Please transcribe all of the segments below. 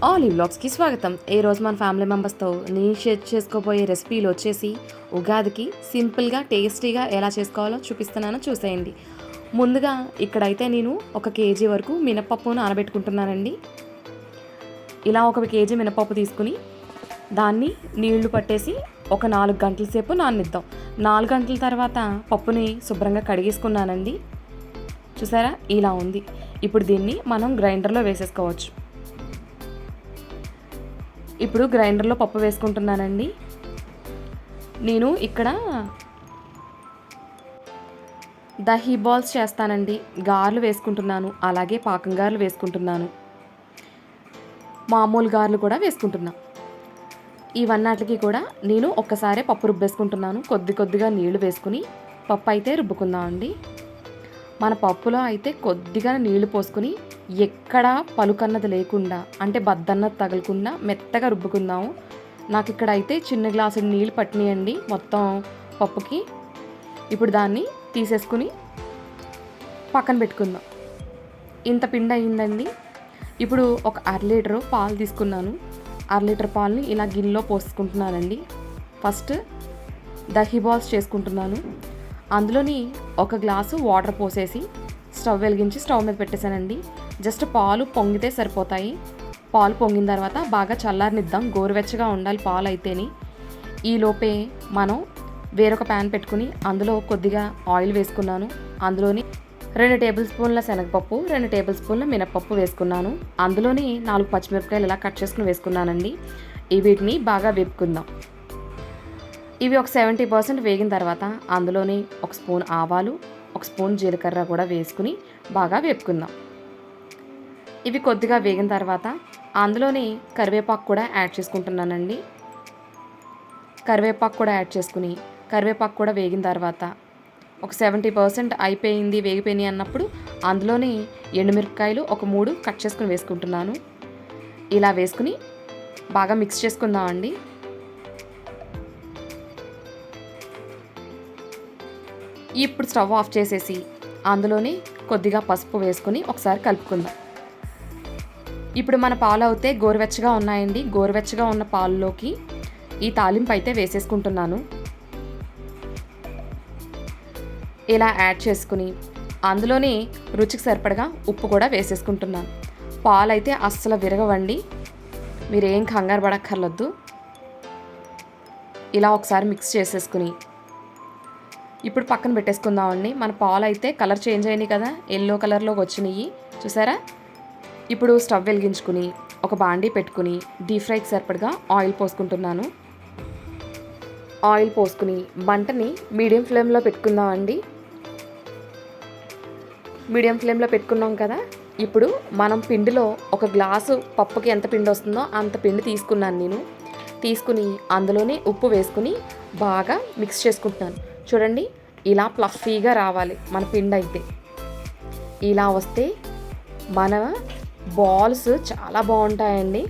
Olive లాక్స్కి స్వాగతం. ఈ రోజు మన ఫ్యామిలీ మెంబర్స్తో నేను షేర్ చేసుకోబోయే రెసిపీలు వచ్చేసి ఉగాదికి సింపుల్గా టేస్టీగా ఎలా చేసుకోవాలో చూపిస్తున్నానో చూసేయండి. ముందుగా ఇక్కడైతే నేను ఒక కేజీ వరకు మినపప్పును నానబెట్టుకుంటున్నానండి ఇలా ఒక కేజీ మినపప్పు తీసుకుని దాన్ని నీళ్ళు పట్టేసి ఒక నాలుగు గంటల సేపు నాననిద్దాం నాలుగు గంటల తర్వాత పప్పుని శుభ్రంగా కడిగేసుకున్నానండి. చూసారా? ఇలా ఉంది. ఇప్పుడు దీన్ని మనం గ్రైండర్లో వేసేసుకోవచ్చు. ఇప్పుడు గ్రైండర్లో పప్పు వేసుకుంటున్నానండి. నేను ఇక్కడ దహీ బాల్స్ చేస్తానండి. గారెలు వేసుకుంటున్నాను. అలాగే పాకం గారెలు వేసుకుంటున్నాను. మామూలు గారెలు కూడా వేసుకుంటున్నా. ఇవన్నటికి కూడా నేను ఒక్కసారే పప్పు రుబ్బేసుకుంటున్నాను. కొద్ది కొద్దిగా నీళ్ళు వేసుకుని పప్పు అయితే రుబ్బుకుందామండి. మన పప్పులో అయితే కొద్దిగా నీళ్ళు పోసుకుని ఎక్కడా పలుకన్నది లేకుండా అంటే బద్దన్నది తగలకుండా మెత్తగా రుబ్బుకుందాము. నాకు ఇక్కడ అయితే చిన్న గ్లాసు నీళ్ళు పట్టినాయండి మొత్తం పప్పుకి. ఇప్పుడు దాన్ని తీసేసుకుని పక్కన పెట్టుకుందాం. ఇంత పిండి అయిందండి ఇప్పుడు ఒక అర లీటరు పాలు తీసుకున్నాను. అర లీటర్ పాలని ఇలా గిన్నెలో పోసుకుంటున్నానండి. ఫస్ట్ దహీ బాల్స్ చేసుకుంటున్నాను. అందులోని ఒక గ్లాసు వాటర్ పోసేసి స్టవ్ వెలిగించి స్టవ్ మీద పెట్టేశానండి. జస్ట్ పాలు పొంగితే సరిపోతాయి. పాలు పొంగిన తర్వాత బాగా చల్లారనిద్దాం. గోరువెచ్చగా ఉండాలి పాలు అయితేని ఈలోపే మనం వేరొక ప్యాన్ పెట్టుకుని అందులో కొద్దిగా ఆయిల్ వేసుకున్నాను. అందులోని రెండు టేబుల్ స్పూన్ల శనగపప్పు రెండు టేబుల్ స్పూన్ల మినపప్పు వేసుకున్నాను. అందులోని నాలుగు పచ్చిమిరపకాయలు ఇలా కట్ చేసుకుని వేసుకున్నానండి. ఈ వీటిని బాగా వేపుకుందాం. ఇవి ఒక సెవెంటీ పర్సెంట్ వేగిన తర్వాత అందులోని ఒక స్పూన్ ఆవాలు ఒక స్పూన్ జీలకర్ర కూడా వేసుకుని బాగా వేపుకుందాం. ఇవి కొద్దిగా వేగిన తర్వాత అందులోని కరివేపాకు కూడా యాడ్ చేసుకుంటున్నానండి. కరివేపాకు కూడా యాడ్ చేసుకుని కరివేపాకు కూడా వేగిన తర్వాత ఒక సెవెంటీ పర్సెంట్ అయిపోయింది వేగిపోయినాయి అన్నప్పుడు అందులోని ఎండుమిరపకాయలు ఒక మూడు కట్ చేసుకుని వేసుకుంటున్నాను. ఇలా వేసుకుని బాగా మిక్స్ చేసుకుందామండి. ఇప్పుడు స్టవ్ ఆఫ్ చేసేసి అందులోనే కొద్దిగా పసుపు వేసుకుని ఒకసారి కలుపుకుందాం. ఇప్పుడు మన పాలు అయితే గోరువెచ్చగా ఉన్నాయండి. గోరువెచ్చగా ఉన్న పాలులోకి ఈ తాలింపు అయితే వేసేసుకుంటున్నాను. ఇలా యాడ్ చేసుకుని అందులోనే రుచికి సరిపడగా ఉప్పు కూడా వేసేసుకుంటున్నాను. పాలు అయితే అస్సలు విరగవండి. మీరేం కంగారు పడక్కర్లొద్దు. ఇలా ఒకసారి మిక్స్ చేసేసుకుని ఇప్పుడు పక్కన పెట్టేసుకుందామండి. మన పాలు అయితే కలర్ చేంజ్ అయినాయి కదా. ఎల్లో కలర్లోకి వచ్చినాయి. చూసారా? ఇప్పుడు స్టవ్ వెలిగించుకుని ఒక బాండీ పెట్టుకుని డీప్ ఫ్రైకి సరిపడగా ఆయిల్ పోసుకుంటున్నాను. ఆయిల్ పోసుకుని మంటని మీడియం ఫ్లేమ్లో పెట్టుకుందామండి మీడియం ఫ్లేమ్లో పెట్టుకున్నాం కదా? ఇప్పుడు మనం పిండిలో ఒక గ్లాసు పప్పుకి ఎంత పిండి వస్తుందో అంత పిండి తీసుకున్నాను నేను. తీసుకుని అందులోనే ఉప్పు వేసుకుని బాగా మిక్స్ చేసుకుంటున్నాను. చూడండి ఇలా ప్లఫీగా రావాలి మన పిండి అయితే. ఇలా వస్తే మన బాల్స్ చాలా బాగుంటాయండి.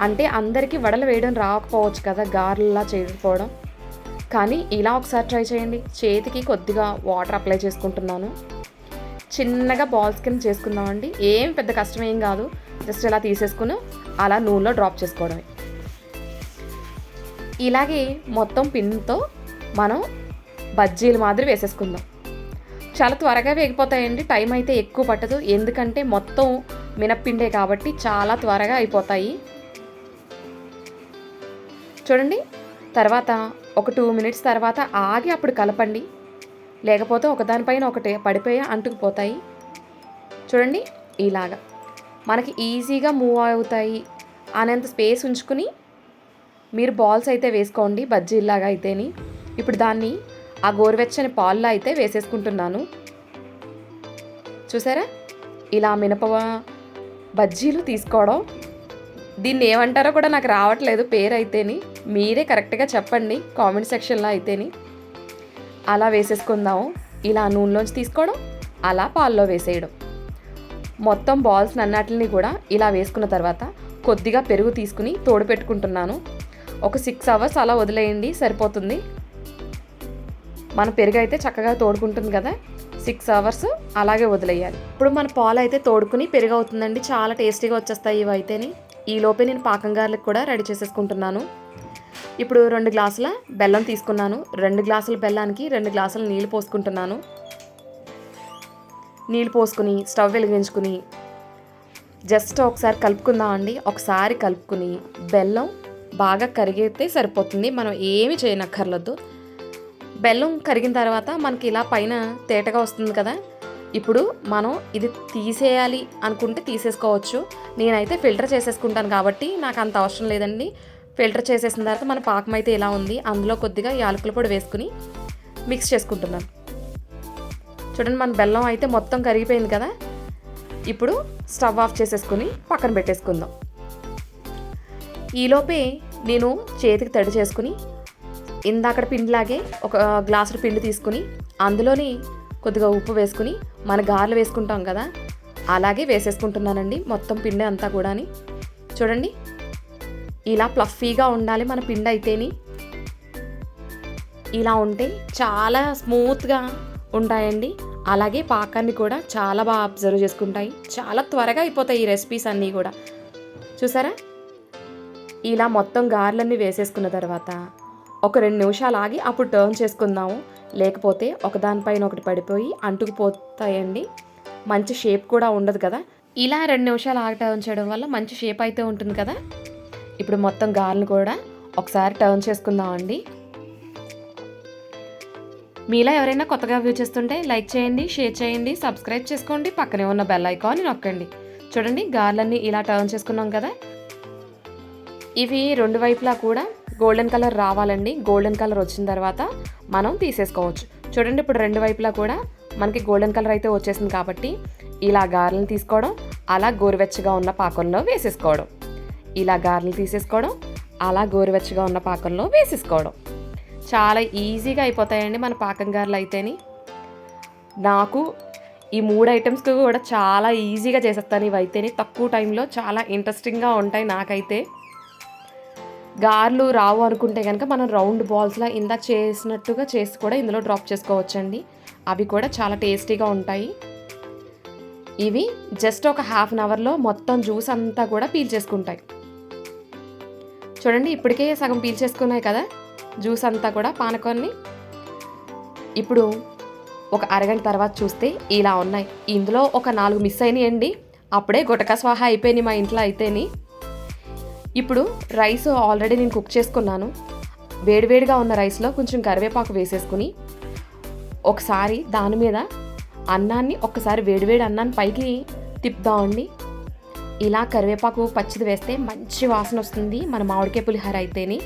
అంటే అందరికీ వడలు వేయడం రాకపోవచ్చు కదా గారెలా చేయకపోవడం. కానీ ఇలా ఒకసారి ట్రై చేయండి. చేతికి కొద్దిగా వాటర్ అప్లై చేసుకుంటున్నాను. చిన్నగా బాల్స్ కింద చేసుకుందామండి. ఏం పెద్ద కష్టం ఏం కాదు. జస్ట్ ఇలా తీసేసుకుని అలా నూనెలో డ్రాప్ చేసుకోవడమే. ఇలాగే మొత్తం పిన్తో మనం బజ్జీలు మాదిరి వేసేసుకుందాం. చాలా త్వరగా వేగిపోతాయండి. టైం అయితే ఎక్కువ పట్టదు. ఎందుకంటే మొత్తం మినప్పిండే కాబట్టి చాలా త్వరగా అయిపోతాయి. చూడండి తర్వాత ఒక టూ మినిట్స్ తర్వాత ఆగి అప్పుడు కలపండి. లేకపోతే ఒకదానిపైన ఒకటి పడిపోయి అంటుకుపోతాయి చూడండి ఇలాగా. మనకి ఈజీగా మూవ్ అవుతాయి అనేంత స్పేస్ ఉంచుకుని మీరు బాల్స్ అయితే వేసుకోండి బజ్జీలాగా అయితేని. ఇప్పుడు దాన్ని ఆ గోరువెచ్చని పాల్లో అయితే వేసేసుకుంటున్నాను. చూసారా? ఇలా మినప బజ్జీలు తీసుకోవడం. దీన్ని ఏమంటారో కూడా నాకు రావట్లేదు పేరు అయితేని మీరే కరెక్ట్గా చెప్పండి కామెంట్ సెక్షన్లో అయితేని. అలా వేసేసుకుందాము. ఇలా నూనెలోంచి తీసుకోవడం అలా పాల్లో వేసేయడం. మొత్తం బాల్స్ అన్నట్లని కూడా ఇలా వేసుకున్న తర్వాత కొద్దిగా పెరుగు తీసుకుని తోడు పెట్టుకుంటున్నాను. ఒక సిక్స్ అవర్స్ అలా వదిలేయండి సరిపోతుంది. మన పెరుగు అయితే చక్కగా తోడుకుంటుంది కదా. సిక్స్ అవర్స్ అలాగే వదిలేయాలి. ఇప్పుడు మన పాలు అయితే తోడుకుని పెరుగవుతుందండి. చాలా టేస్టీగా వచ్చేస్తాయి ఇవి అయితేని. ఈ లోపే నేను పాకం గారెలకు కూడా రెడీ చేసేసుకుంటున్నాను. ఇప్పుడు రెండు గ్లాసుల బెల్లం తీసుకున్నాను. రెండు గ్లాసుల బెల్లానికి రెండు గ్లాసుల నీళ్ళు పోసుకుంటున్నాను. నీళ్ళు పోసుకుని స్టవ్ వెలిగించుకుని జస్ట్ ఒకసారి కలుపుకుందాం అండి. ఒకసారి కలుపుకుని బెల్లం బాగా కరిగితే సరిపోతుంది. మనం ఏమి చేయనక్కర్లేదు. బెల్లం కరిగిన తర్వాత మనకి ఇలా పైన తేటగా వస్తుంది కదా. ఇప్పుడు మనం ఇది తీసేయాలి అనుకుంటే తీసేసుకోవచ్చు. నేనైతే ఫిల్టర్ చేసేసుకుంటాను కాబట్టి నాకు అంత అవసరం లేదండి. ఫిల్టర్ చేసేసిన తర్వాత మన పాకం అయితే ఇలా ఉంది. అందులో కొద్దిగా యాలకుల పొడి వేసుకుని మిక్స్ చేసుకుంటున్నాను చూడండి మన బెల్లం అయితే మొత్తం కరిగిపోయింది కదా. ఇప్పుడు స్టవ్ ఆఫ్ చేసేసుకుని పక్కన పెట్టేసుకుందాం. ఈలోపే నేను చేతికి తడి చేసుకుని ఇందాకడ పిండిలాగే ఒక గ్లాసుడు పిండి తీసుకుని అందులోని కొద్దిగా ఉప్పు వేసుకుని మన గారెలు వేసుకుంటాం కదా అలాగే వేసేసుకుంటున్నానండి మొత్తం పిండి అంతా కూడాని. చూడండి ఇలా ప్లఫీగా ఉండాలి మన పిండి అయితేని. ఇలా ఉంటే చాలా స్మూత్గా ఉంటాయండి. అలాగే పాకాన్ని కూడా చాలా బాగా అబ్జర్వ్ చేసుకుంటాయి. చాలా త్వరగా అయిపోతాయి ఈ రెసిపీస్ అన్నీ కూడా. చూసారా? ఇలా మొత్తం గారెలన్నీ వేసేసుకున్న తర్వాత ఒక రెండు నిమిషాలు ఆగి అప్పుడు టర్న్ చేసుకుందాము. లేకపోతే ఒకదానిపైన ఒకటి పడిపోయి అంటుకుపోతాయండి. మంచి షేప్ కూడా ఉండదు కదా. ఇలా రెండు నిమిషాలు ఆగి టర్న్ చేయడం వల్ల మంచి షేప్ అయితే ఉంటుంది కదా. ఇప్పుడు మొత్తం గారెలు కూడా ఒకసారి టర్న్ చేసుకుందామండి. మీలా ఎవరైనా కొత్తగా వ్యూ చేస్తుంటే లైక్ చేయండి షేర్ చేయండి సబ్స్క్రైబ్ చేసుకోండి. పక్కనే ఉన్న బెల్ ఐకాన్ నొక్కండి. చూడండి గార్లన్నీ ఇలా టర్న్ చేసుకున్నాం కదా. ఇవి రెండు వైపులా కూడా గోల్డెన్ కలర్ రావాలండి. గోల్డెన్ కలర్ వచ్చిన తర్వాత మనం తీసేసుకోవచ్చు. చూడండి ఇప్పుడు రెండు వైపులా కూడా మనకి గోల్డెన్ కలర్ అయితే వచ్చేసింది కాబట్టి ఇలా గారెలను తీసుకోవడం అలా గోరువెచ్చగా ఉన్న పాకంలో వేసేసుకోవడం. ఇలా గారెలు తీసేసుకోవడం అలా గోరువెచ్చగా ఉన్న పాకంలో వేసేసుకోవడం. చాలా ఈజీగా అయిపోతాయండి మన పాకం గారెలు అయితేని. నాకు ఈ మూడు ఐటమ్స్కి కూడా చాలా ఈజీగా చేసేస్తాను. ఇవి అయితేని తక్కువ టైంలో చాలా ఇంట్రెస్టింగ్గా ఉంటాయి నాకైతే. గార్లు రావు అనుకుంటే కనుక మనం రౌండ్ బాల్స్లా ఇందాక చేసినట్టుగా చేసి కూడా ఇందులో డ్రాప్ చేసుకోవచ్చండి. అవి కూడా చాలా టేస్టీగా ఉంటాయి. ఇవి జస్ట్ ఒక హాఫ్ అన్ అవర్లో మొత్తం జ్యూస్ అంతా కూడా పీల్ చేసుకుంటాయి. చూడండి ఇప్పటికే సగం పీల్ చేసుకున్నాయి కదా. జ్యూస్ అంతా కూడా పానకాన్ని. ఇప్పుడు ఒక అరగంట తర్వాత చూస్తే ఇలా ఉన్నాయి. ఇందులో ఒక నాలుగు మిస్ అయినాయండి. అప్పుడే గుటక స్వాహ అయిపోయినాయి మా ఇంట్లో అయితేని. ఇప్పుడు రైస్ ఆల్రెడీ నేను కుక్ చేసుకున్నాను. వేడివేడిగా ఉన్న రైస్లో కొంచెం కరివేపాకు వేసేసుకుని ఒకసారి దాని మీద అన్నాన్ని ఒక్కసారి వేడివేడి అన్నాన్ని పైకి తిప్పుదామండి ఇలా కరివేపాకు పచ్చిది వేస్తే మంచి వాసన వస్తుంది మన మామిడికాయ పులిహార అయితేని.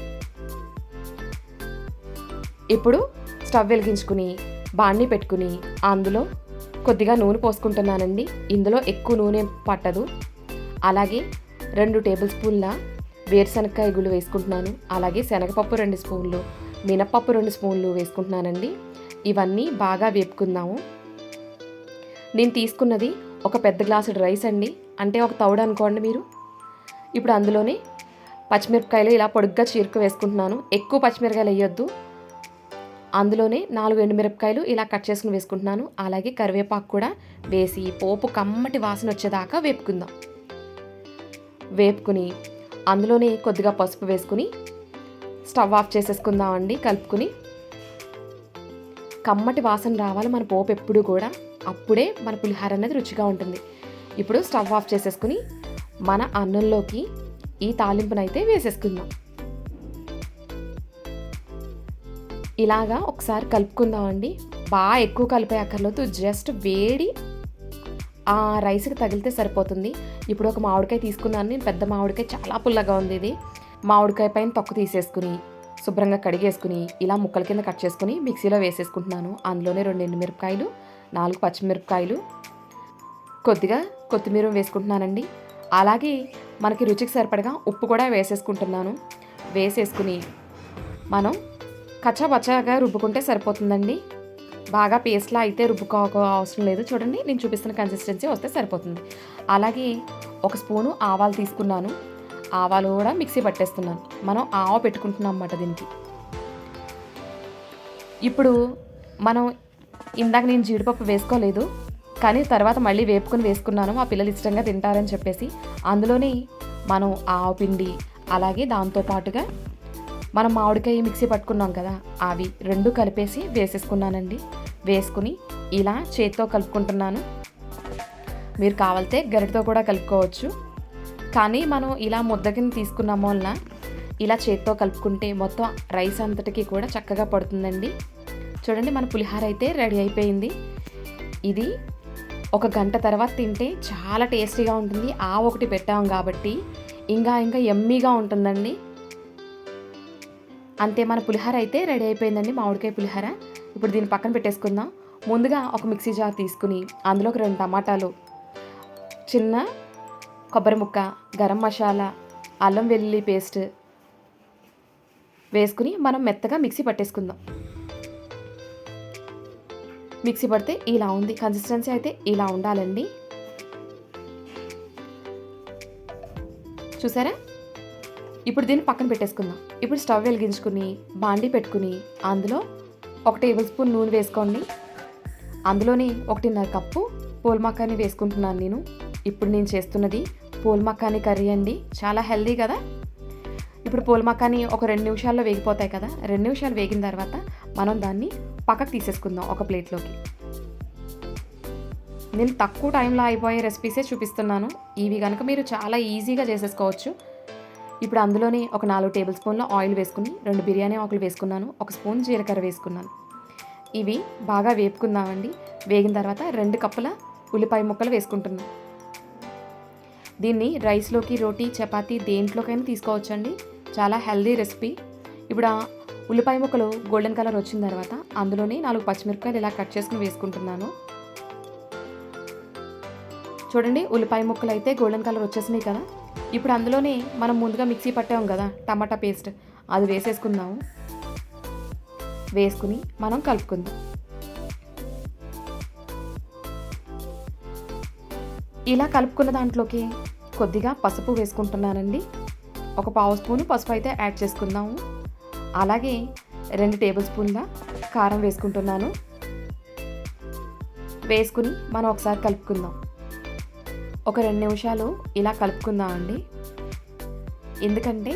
ఇప్పుడు స్టవ్ వెలిగించుకుని బాణీ పెట్టుకుని అందులో కొద్దిగా నూనె పోసుకుంటున్నానండి. ఇందులో ఎక్కువ నూనె పట్టదు. అలాగే రెండు టేబుల్ స్పూన్ల వేరుశనగకాయ గుళ్ళు వేసుకుంటున్నాను. అలాగే శనగపప్పు రెండు స్పూన్లు మినపప్పు రెండు స్పూన్లు వేసుకుంటున్నానండి. ఇవన్నీ బాగా వేపుకుందాము. నేను తీసుకున్నది ఒక పెద్ద గ్లాసు రైస్ అండి. అంటే ఒక తౌడు అనుకోండి మీరు. ఇప్పుడు అందులోనే పచ్చిమిరపకాయలు ఇలా పొడుగ్గా చీరుకు వేసుకుంటున్నాను. ఎక్కువ పచ్చిమిరపకాయలు వేయొద్దు. అందులోనే నాలుగు ఎండుమిరపకాయలు ఇలా కట్ చేసుకుని వేసుకుంటున్నాను. అలాగే కరివేపాకు కూడా వేసి పోపు కమ్మటి వాసన వచ్చేదాకా వేపుకుందాం. వేపుకుని అందులోనే కొద్దిగా పసుపు వేసుకుని స్టవ్ ఆఫ్ చేసేసుకుందామండి కలుపుకుని. కమ్మటి వాసన రావాలి మన పోపు ఎప్పుడు కూడా. అప్పుడే మన పులిహార అనేది రుచిగా ఉంటుంది. ఇప్పుడు స్టవ్ ఆఫ్ చేసేసుకుని మన అన్నంలోకి ఈ తాలింపునైతే వేసేసుకుందాం. ఇలాగా ఒకసారి కలుపుకుందామండి. బాగా ఎక్కువ కలిపే అక్కర్లేదు జస్ట్ వేడి ఆ రైస్కి తగిలితే సరిపోతుంది. ఇప్పుడు ఒక మామిడికాయ తీసుకున్నాను. నేను పెద్ద మామిడికాయ చాలా పుల్లగా ఉంది ఇది. మామిడికాయ పైన తొక్క తీసేసుకుని శుభ్రంగా కడిగేసుకుని ఇలా ముక్కల కింద కట్ చేసుకుని మిక్సీలో వేసేసుకుంటున్నాను. అందులోనే రెండు ఎండుమిరపకాయలు నాలుగు పచ్చిమిరపకాయలు. కొద్దిగా కొత్తిమీర వేసుకుంటున్నానండి. అలాగే మనకి రుచికి సరిపడగా ఉప్పు కూడా వేసేసుకుంటున్నాను. వేసేసుకుని మనం కచ్చాపచ్చాగా రుబ్బుకుంటే సరిపోతుందండి. బాగా పేస్ట్లా అయితే రుబ్బుకోక అవసరం లేదు. చూడండి నేను చూపిస్తున్న కన్సిస్టెన్సీ వస్తే సరిపోతుంది. అలాగే ఒక స్పూను ఆవాలు తీసుకున్నాను. ఆవాలు కూడా మిక్సీ పట్టేస్తున్నాను. మనం ఆవ పెట్టుకుంటున్నాం అన్నమాట దీనికి. ఇప్పుడు మనం ఇందాక నేను జీడిపప్పు వేసుకోలేదు కానీ తర్వాత మళ్ళీ వేపుకొని వేసుకున్నాను. మా పిల్లలు ఇష్టంగా తింటారని చెప్పేసి. అందులోని మనం ఆవు పిండి అలాగే దాంతోపాటుగా మనం మామిడికాయ మిక్సీ పట్టుకున్నాం కదా అవి రెండు కలిపేసి వేసేసుకున్నానండి. వేసుకుని ఇలా చేతితో కలుపుకుంటున్నాను. మీరు కావాలితే గరిటతో కూడా కలుపుకోవచ్చు. కానీ మనం ఇలా ముద్దకిని తీసుకున్నాం వలన ఇలా చేతితో కలుపుకుంటే మొత్తం రైస్ అంతటికి కూడా చక్కగా పడుతుందండి. చూడండి మన పులిహార అయితే రెడీ అయిపోయింది. ఇది ఒక గంట తర్వాత తింటే చాలా టేస్టీగా ఉంటుంది. ఆ ఒకటి పెట్టాం కాబట్టి ఇంకా ఇంకా ఎమ్మీగా ఉంటుందండి. అంతే మన పులిహార అయితే రెడీ అయిపోయిందండి. మామిడికాయ పులిహార. ఇప్పుడు దీన్ని పక్కన పెట్టేసుకుందాం. ముందుగా ఒక మిక్సీ జార్ తీసుకుని అందులోకి రెండు టమాటాలు చిన్న కొబ్బరి ముక్క గరం మసాలా అల్లం వెల్లుల్లి పేస్ట్ వేసుకుని మనం మెత్తగా మిక్సీ పట్టేసుకుందాం. మిక్సీ పడితే ఇలా ఉంది. కన్సిస్టెన్సీ అయితే ఇలా ఉండాలండి. చూసారా? ఇప్పుడు దీన్ని పక్కన పెట్టేసుకుందాం. ఇప్పుడు స్టవ్ వెలిగించుకుని బాండీ పెట్టుకుని అందులో ఒక టేబుల్ స్పూన్ నూనె వేసుకోండి. అందులోనే ఒకటిన్నర కప్పు పోల్మక్కాని వేసుకుంటున్నాను నేను. ఇప్పుడు నేను చేస్తున్నది పోల్మక్కాని కర్రీ అండి. చాలా హెల్దీ కదా. ఇప్పుడు పోల్మక్కాని ఒక రెండు నిమిషాల్లో వేగిపోతాయి కదా. రెండు నిమిషాలు వేగిన తర్వాత మనం దాన్ని పక్కకు తీసేసుకుందాం ఒక ప్లేట్లోకి. నేను తక్కువ టైంలో అయిపోయే రెసిపీసే చూపిస్తున్నాను. ఇవి కనుక మీరు చాలా ఈజీగా చేసేసుకోవచ్చు. ఇప్పుడు అందులోనే ఒక నాలుగు టేబుల్ స్పూన్ల ఆయిల్ వేసుకుని రెండు బిర్యానీ ఆకులు వేసుకున్నాను ఒక స్పూన్ జీలకర్ర వేసుకున్నాను. ఇవి బాగా వేపుకుందామండి. వేగిన తర్వాత రెండు కప్పుల ఉల్లిపాయ ముక్కలు వేసుకుంటున్నాను. దీన్ని రైస్లోకి రోటీ చపాతీ దేంట్లోకైనా తీసుకోవచ్చండి. చాలా హెల్దీ రెసిపీ. ఇప్పుడు ఆ ఉల్లిపాయ ముక్కలు గోల్డెన్ కలర్ వచ్చిన తర్వాత అందులోనే నాలుగు పచ్చిమిరపకాయలు ఇలా కట్ చేసుకుని వేసుకుంటున్నాను. చూడండి ఉల్లిపాయ ముక్కలు అయితే గోల్డెన్ కలర్ వచ్చేసినాయి కదా. ఇప్పుడు అందులోనే మనం ముందుగా మిక్సీ పట్టాం కదా టమాటా పేస్ట్. అది వేసేసుకుందాము. వేసుకుని మనం కలుపుకుందాం. ఇలా కలుపుకున్న దాంట్లోకి కొద్దిగా పసుపు వేసుకుంటున్నానండి. ఒక పావు స్పూను పసుపు అయితే యాడ్ చేసుకుందాము. అలాగే రెండు టేబుల్ స్పూన్ల కారం వేసుకుంటున్నాను. వేసుకుని మనం ఒకసారి కలుపుకుందాం. ఒక రెండు నిమిషాలు ఇలా కలుపుకుందామండి. ఎందుకంటే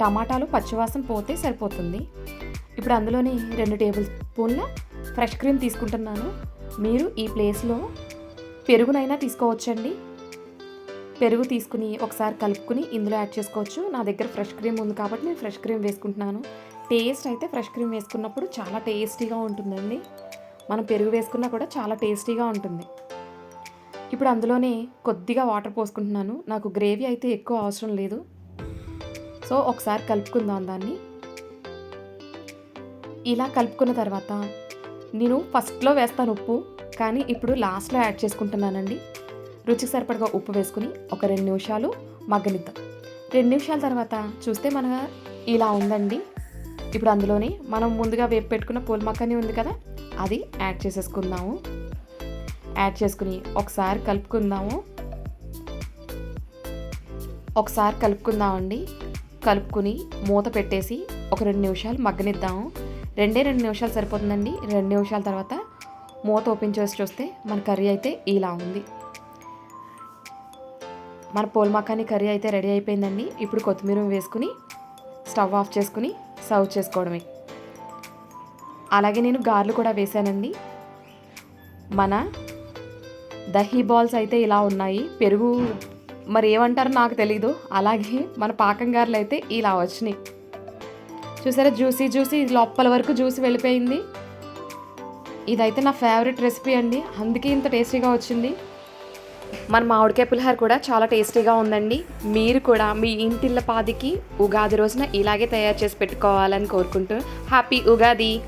టమాటాలు పచ్చివాసన పోతే సరిపోతుంది. ఇప్పుడు అందులోని రెండు టేబుల్ స్పూన్ల ఫ్రెష్ క్రీమ్ తీసుకుంటున్నాను. మీరు ఈ ప్లేస్లో పెరుగునైనా తీసుకోవచ్చండి. పెరుగు తీసుకుని ఒకసారి కలుపుకుని ఇందులో యాడ్ చేసుకోవచ్చు. నా దగ్గర ఫ్రెష్ క్రీమ్ ఉంది కాబట్టి నేను ఫ్రెష్ క్రీమ్ వేసుకుంటున్నాను. టేస్ట్ అయితే ఫ్రెష్ క్రీమ్ వేసుకున్నప్పుడు చాలా టేస్టీగా ఉంటుందండి. మనం పెరుగు వేసుకున్నా కూడా చాలా టేస్టీగా ఉంటుంది. ఇప్పుడు అందులోనే కొద్దిగా వాటర్ పోసుకుంటున్నాను. నాకు గ్రేవీ అయితే ఎక్కువ అవసరం లేదు. సో ఒకసారి కలుపుకుందాం దాన్ని. ఇలా కలుపుకున్న తర్వాత నేను ఫస్ట్లో వేస్తాను ఉప్పు కానీ ఇప్పుడు లాస్ట్లో యాడ్ చేసుకుంటున్నానండి. రుచికి సరిపడగా ఉప్పు వేసుకుని ఒక రెండు నిమిషాలు మగ్గనిద్దాం. రెండు నిమిషాల తర్వాత చూస్తే మన ఇలా ఉందండి. ఇప్పుడు అందులోనే మనం ముందుగా వేపు పెట్టుకున్న పూల మక్కని ఉంది కదా అది యాడ్ చేసేసుకుందాము. యాడ్ చేసుకుని ఒకసారి కలుపుకుందాము. ఒకసారి కలుపుకుందామండి. కలుపుకుని మూత పెట్టేసి ఒక రెండు నిమిషాలు మగ్గనిద్దాము. రెండే రెండు నిమిషాలు సరిపోతుందండి. రెండు నిమిషాల తర్వాత మూత ఓపెన్ చేసి చూస్తే మన కర్రీ అయితే ఇలా ఉంది. మన పోల్ మకాని కర్రీ అయితే రెడీ అయిపోయిందండి. ఇప్పుడు కొత్తిమీర వేసుకుని స్టవ్ ఆఫ్ చేసుకుని సర్వ్ చేసుకోవడమే. అలాగే నేను గార్లు కూడా వేశానండి మన దహీ బాల్స్ అయితే ఇలా ఉన్నాయి. పెరుగు మరి ఏమంటారో నాకు తెలీదు. అలాగే మన పాకం అయితే ఇలా వచ్చినాయి. చూసారా? Juicy juicy. లోపల వరకు జ్యూసీ వెళ్ళిపోయింది. ఇదైతే నా ఫేవరెట్ రెసిపీ అండి. అందుకే ఇంత టేస్టీగా వచ్చింది. మన మామిడికాయ పులిహార కూడా చాలా టేస్టీగా ఉందండి. మీరు కూడా మీ ఇంటిళ్ళ పాదికి ఉగాది రోజున ఇలాగే తయారు చేసి పెట్టుకోవాలని కోరుకుంటూ హ్యాపీ ఉగాది!